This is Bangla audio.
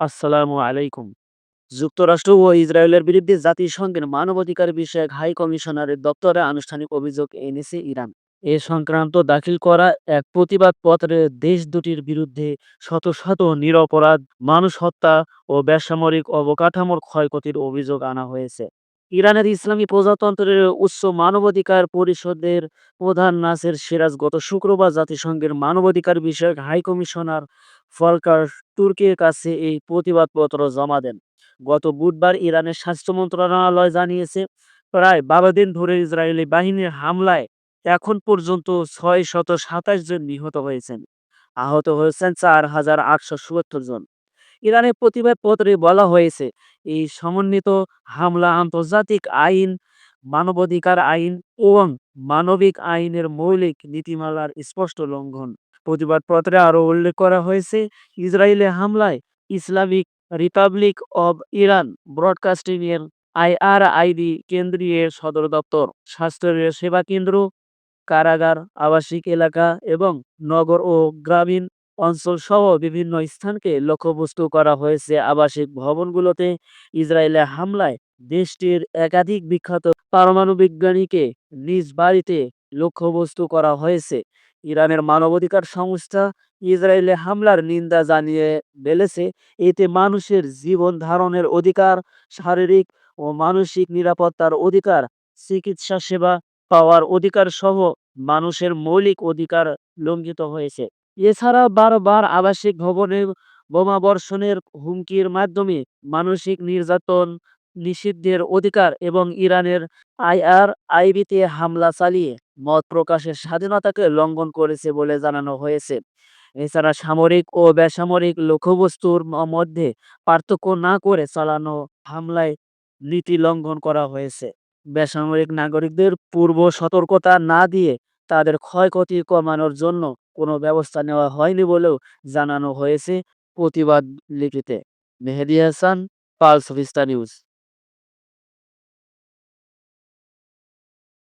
আসসালামু আলাইকুম। যুক্তরাষ্ট্র ও ইসরায়েলের বিরুদ্ধে জাতিসংঘের মানবাধিকার বিষয়ক হাই কমিশনারের দপ্তরে আনুষ্ঠানিক অভিযোগ এনেছে ইরান। এ সংক্রান্ত দাখিল করা এক প্রতিবাদ পত্রে দেশ দুটির বিরুদ্ধে শত শত নিরপরাধ, মানুষ হত্যা ও বেসামরিক অবকাঠামোর ক্ষয়ক্ষতির অভিযোগ আনা হয়েছে। ইরানের ইসলামী প্রজাতন্ত্রের উচ্চ মানবাধিকার পরিষদের প্রধান নাসের সিরাজ গত শুক্রবার জাতিসংঘের মানবাধিকার বিষয়ক হাই কমিশনার ফলকার তুর্কির কাছে এই প্রতিবাদপত্র জমা দেন। গত বুধবার ইরানের স্বাস্থ্য মন্ত্রণালয় জানিয়েছে, প্রায় বারো দিন ধরে ইসরায়েলি বাহিনীর হামলায় এখন পর্যন্ত ছয় শত সাতাশ জন নিহত হয়েছেন। আহত হয়েছেন চার হাজার আটশো চুয়াত্তর জন। ইরানের প্রতিবাদপত্রে বলা হয়েছে, এই সমন্বিত হামলা আন্তর্জাতিক আইন, মানবাধিকার আইন এবং মানবিক আইনের মৌলিক নীতিমালার স্পষ্ট লঙ্ঘন। প্রতিবাদপত্রে আরও উল্লেখ করা হয়েছে, ইসরায়েলি হামলায় Islamic Republic of Iran Broadcasting এর আইআরআইডি কেন্দ্রীয় সদর দপ্তর, স্বাস্থ্য সেবা কেন্দ্র, কারাগার, আবাসিক এলাকা এবং নগর ও গ্রামীণ অঞ্চল সহ বিভিন্ন স্থানকে লক্ষ্যবস্তু করা হয়েছে। আবাসিক ভবনগুলোতে ইসরায়েলের হামলায় দেশটির একাধিক বিখ্যাত পারমাণু বিজ্ঞানীকে নিজ বাড়িতে লক্ষ্যবস্তু করা হয়েছে। ইরানের মানবাধিকার সংস্থা ইসরায়েলে হামলার নিন্দা জানিয়ে বলেছে, এতে মানুষের জীবন ধারণের অধিকার, শারীরিক ও মানসিক নিরাপত্তার অধিকার, চিকিৎসা সেবা পাওয়ার অধিকার সহ মানুষের মৌলিক অধিকার লঙ্ঘিত হয়েছে। এছাড়া বারবার আবাসিক ভবনে বোমাবর্ষণের হুমকির মাধ্যমে মানসিক নির্যাতন নিষিদ্ধের অধিকার এবং ইরানের আইআর আইবিতে হামলা চালিয়ে মত প্রকাশের স্বাধীনতাকে লঙ্ঘন করেছে বলে জানানো হয়েছে। এছাড়া সামরিক ও বেসামরিক লক্ষ্যবস্তুর মধ্যে পার্থক্য না করে চালানো হামলায় নীতি লঙ্ঘন করা হয়েছে। বেসামরিক নাগরিকদের পূর্ব সতর্কতা না দিয়ে তাদের ক্ষয়ক্ষতি কমানোর জন্য কোনো ব্যবস্থা নেওয়া হয়নি বলেও জানানো হয়েছে প্রতিবাদ লিপিতে। Mehedi Hasan, Pulse Vista News.